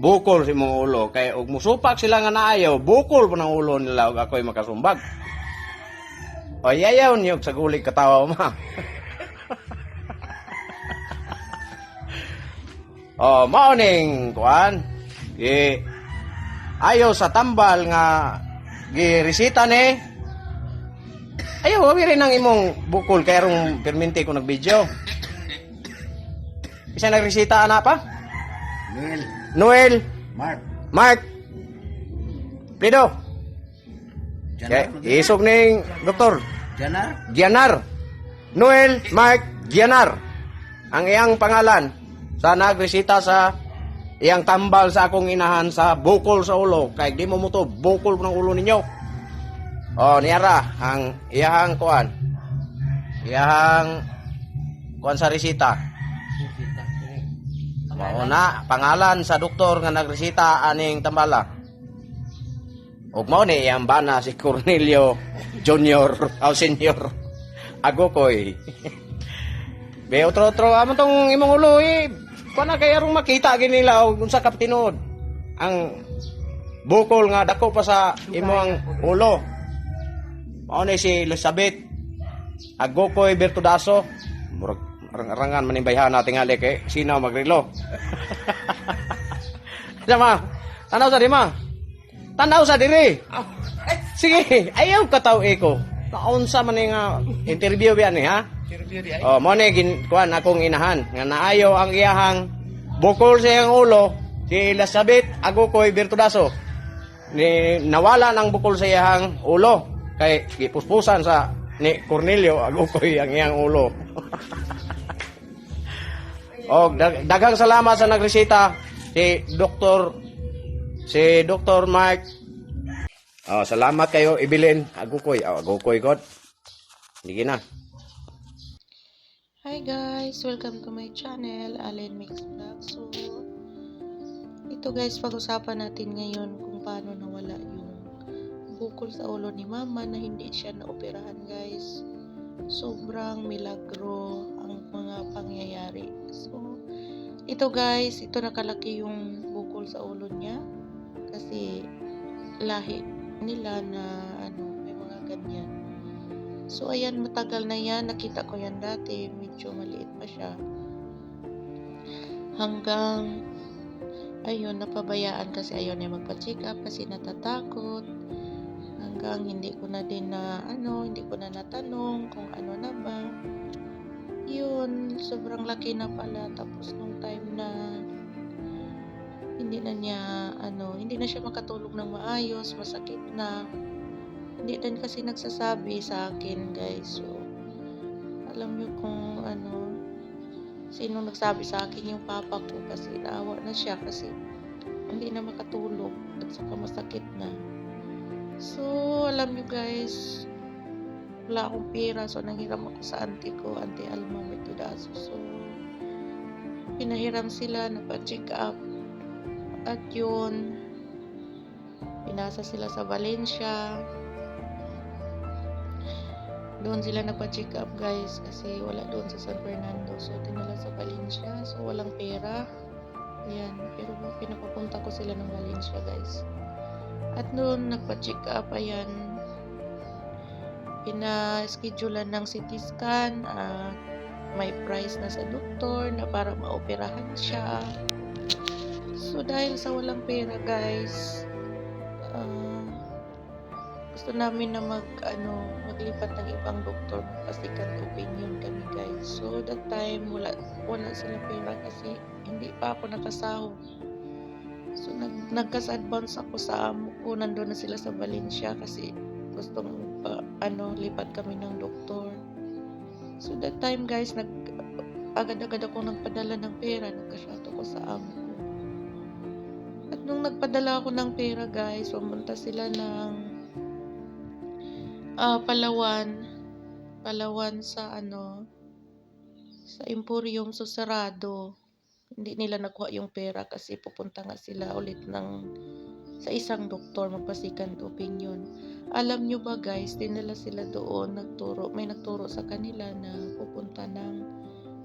bukol si mong ulo. Kay ug musupak sila nga naayaw bukol po ng ulo nila ug ako'y makasumbag. O yayaw niyo sa gulig katawa ma oh morning kuan gi ayaw sa tambal nga gi resita ni. Ayaw wagi rin ang imong bukol. Kay arong perminti ko nag-video. Isa nagresita ana pa Neil, Noel. Mark, Mark. Pido. Janar, Kaya, isog ning doktor. Janar, Gianar Noel Mark Gianar ang iyang pangalan sa nagresita sa iyang tambal sa akong inahan sa bukol sa ulo. Kay di mo mo to bukol ng ulo ninyo. Oh niyara ang iyang kuan iyang kuan sa resita Mao na pangalan sa doktor nga nagresita aning tambala. Ug mao ni iyang bana si Cornelio Junior o Senior. Agokoy Be otro otro amon tong imong ulo eh. Kana kay arong makita gini nila og unsa ka tinuod ang bukol nga dako pa sa imong ulo. Mao ni si Elizabeth. Agokoy Bertudaso. Murag rangan man bayhan natin nga kay sino magrelo Sama, tanaw sa di ma. Tanaw sa diri. Sige, ayaw ka tao eko. Naunsa man nga interview biyan ni ha? Oh, mo ni gin kuan akong inahan nga naayo ang iyahang bukol sa iyang ulo si Elizabeth Agokoy Bertudaso. Ni nawala ng bukol sa iyang ulo kay gipuspusan sa ni Cornelio Agokoy ang iyang ulo. Og dag- daghang salamat sa nagresita si Dr. si Dr. Mark. Oh, salamat kayo ibilin Agokoy. Oh, Agokoy god. Sige na. Hi guys! Welcome to my channel, Allen Mix Vlog. So, ito guys, pag-usapan natin ngayon kung paano nawala yung bukol sa ulo ni mama na hindi siya naoperahan guys. Sobrang milagro ito guys, ito nakalaki yung bukol sa ulo niya kasi lahi nila na ano, may mga ganyan. So, ayan, matagal na yan. Nakita ko yan dati. Medyo maliit pa siya. Hanggang, ayun, napabayaan kasi ayaw niya magpa-check up kasi natatakot. Hanggang hindi ko na din na, ano, hindi ko na natanong kung ano na ba. Yun, sobrang laki na pala. Tapos nung time na hindi na niya, ano, hindi na siya makatulog ng maayos, masakit na hindi din kasi nagsasabi sa akin guys so alam niyo kung ano sino nagsabi sa akin yung papa ko kasi naawa na siya kasi hindi na makatulog at saka masakit na so alam niyo guys wala akong pera so nanghiram ako sa auntie ko auntie Alma Mertudaso so pinahiram sila nagpa-check up. At yun pinasa sila sa Valencia. Doon sila nagpa-check up guys kasi wala doon sa San Fernando. So dinala sa Valencia so walang pera. Yan pero pinapapunta ko sila ng Valencia guys. At noon nagpa-check up ayan pina-schedulean ng CT scan at may price na sa doktor na para maoperahan siya. So dahil sa walang pera guys ah, gusto namin na mag ano maglipat ng ibang doktor kasi second opinion kami guys. So that time wala wala sila pera kasi hindi pa ako nakasahod. So nag nagkas advance ako sa amo ko. Nandoon na sila sa Valencia kasi gustong pa, ano lipat kami ng doktor so that time guys nag agad-agad ako nagpadala ng pera nagkasyat ako sa amo ko at nung nagpadala ako ng pera guys pumunta sila ng ah Palawan. Palawan sa ano sa Emporium so. Hindi nila nakuha yung pera kasi pupunta nga sila ulit ng sa isang doktor magpa-second opinion. Alam nyo ba guys, dinala sila doon, nagturo, may nagturo sa kanila na pupunta ng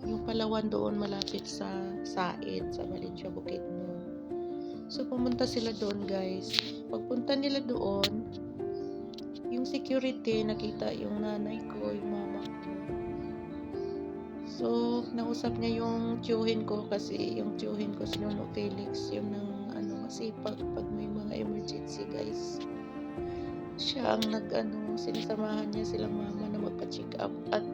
yung Palawan doon malapit sa Said, sa Valencia Bukidnon. So, pumunta sila doon, guys. Pagpunta nila doon, yung security, nakita yung nanay ko, yung mama ko. So, nausap niya yung tiyuhin ko kasi yung tiyuhin ko, si Nuno Felix, yung ng ano, masipag pag may mga emergency, guys. Siya ang nag, ano, sinisamahan niya silang mama na magpa-check up at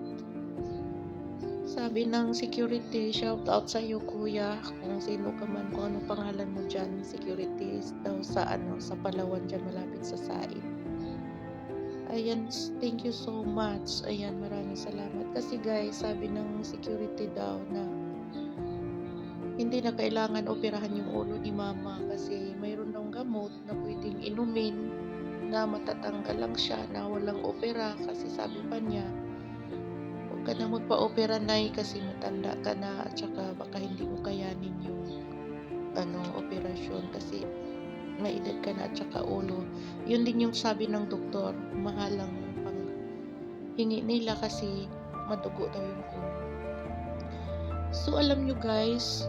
sabi ng security, shout out sa iyo kuya, kung sino ka man, kung anong pangalan mo dyan, security daw sa ano, sa Palawan dyan, malapit sa Said. Ayan, thank you so much. Ayan, maraming salamat. Kasi guys, sabi ng security daw na hindi na kailangan operahan yung ulo ni mama kasi mayroon daw gamot na pwedeng inumin na matatanggal lang siya na walang opera kasi sabi pa niya huwag ka na magpa-opera na kasi matanda ka na at saka baka hindi mo kayanin yung ano, operasyon kasi may edad ka na at saka ulo. Yun din yung sabi ng doktor, mahalang pang hingi nila kasi madugo daw yung ulo. So alam nyo guys,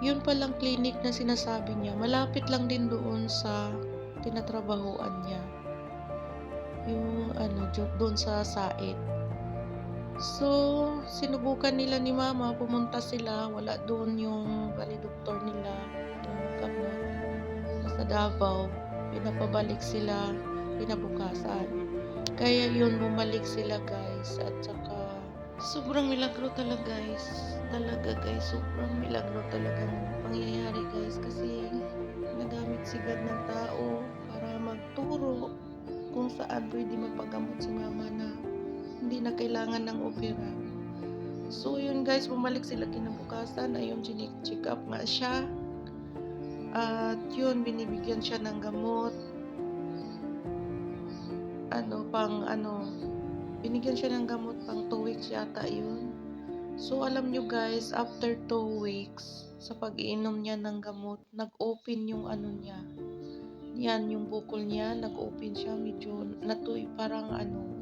yun palang clinic na sinasabi niya, malapit lang din doon sa tinatrabahoan niya. Yung ano, jo- doon sa Said. So, sinubukan nila ni mama, pumunta sila, wala doon yung doktor nila, yung gamot, sa Davao, pinapabalik sila, pinabukasan. Kaya yun, bumalik sila guys, at saka, sobrang milagro talaga guys, talaga guys, sobrang milagro talagang pangyayari guys, kasi nagamit si God ng tao para magturo kung saan pwede magpagamot si mama na hindi na kailangan ng opera. So yun guys, bumalik sila kinabukasan, ayun, chinik-check up nga siya. At yun, binibigyan siya ng gamot. Ano, pang ano, binigyan siya ng gamot pang 2 weeks yata yun. So alam nyo guys, after 2 weeks, sa pag-iinom niya ng gamot, nag-open yung ano niya. Yan, yung bukol niya, nag-open siya, medyo natuy, parang ano,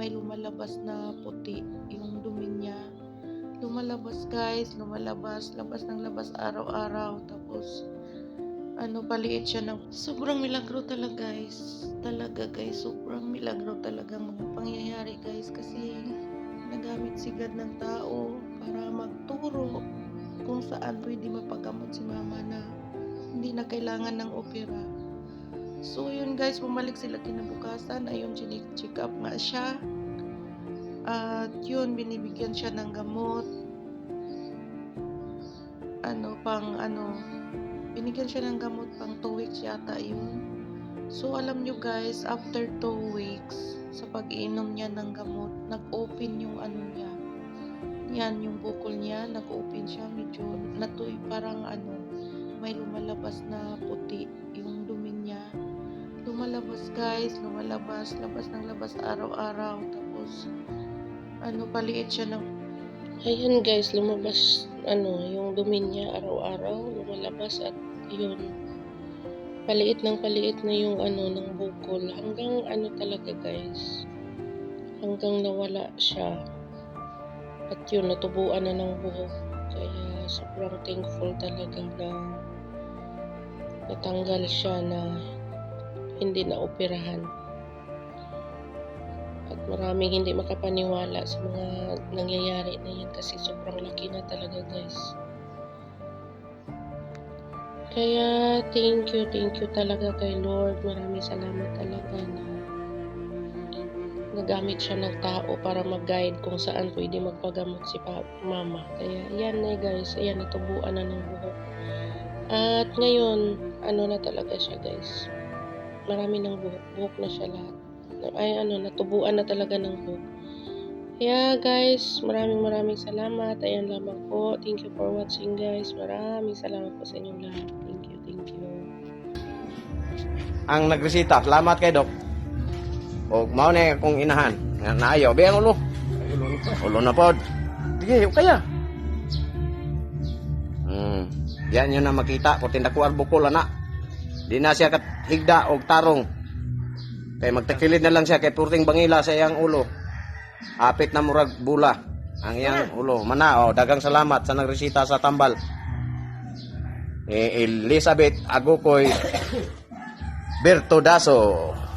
may lumalabas na puti, yung dumi niya. Lumalabas guys, lumalabas, labas ng labas araw-araw, tapos, ano, paliit siya ng, sobrang milagro talaga guys, talaga guys, sobrang milagro talaga mga pangyayari guys, kasi, nagamit si God ng tao para magturo kung saan pwede mapagamot si mama na hindi na kailangan ng opera. So yun guys, bumalik sila kinabukasan. Ayun, chinik-check up nga siya. At yun, binibigyan siya ng gamot. Ano, pang ano, binigyan siya ng gamot pang 2 weeks yata yun. So alam nyo guys, after 2 weeks, sa pag-iinom niya ng gamot, nag-open yung ano niya. Yan, yung bukol niya, nag-open siya, medyo natuy, parang ano, may lumalabas na puti, yung dumi niya. Lumalabas guys, lumalabas, labas ng labas araw-araw, tapos, ano, paliit siya ng Ayan guys, lumabas, ano, yung dumi niya araw-araw, lumalabas at yun, paliit ng paliit na yung ano ng bukol. Hanggang ano talaga guys. Hanggang nawala siya. At yun natubuan na ng buhok kaya sobrang thankful talaga na natanggal siya na hindi na operahan. At maraming hindi makapaniwala sa mga nangyayari na yan kasi sobrang laki na talaga guys kaya thank you, thank you talaga kay Lord. Maraming salamat talaga na nagamit siya ng tao para mag-guide kung saan pwede magpagamot si pa- mama. Kaya yan na guys, ayan natubuan na ng buhok. At ngayon, ano na talaga siya guys. Marami ng buhok, buhok na siya lahat. Ay ano, natubuan na talaga ng buhok. Kaya guys, maraming maraming salamat. Ayan lamang po. Thank you for watching guys. Maraming salamat po sa inyong lahat. Ang nagresita, salamat kay Dok. O, mao na akong inahan. Nga naayo, biyan ulo. Ulo na pod. Sige, kaya. Hmm. Yan yun na makita. Kung tindakuar bukol na. Di na siya kat higda o tarong. Kaya magtakilid na lang siya kay purting bangila sa iyang ulo. Apit na murag bula. Ang iyang ulo. Mana, oh, dagang salamat sa nagresita sa tambal. ni Elizabeth Agukoy Bertodaso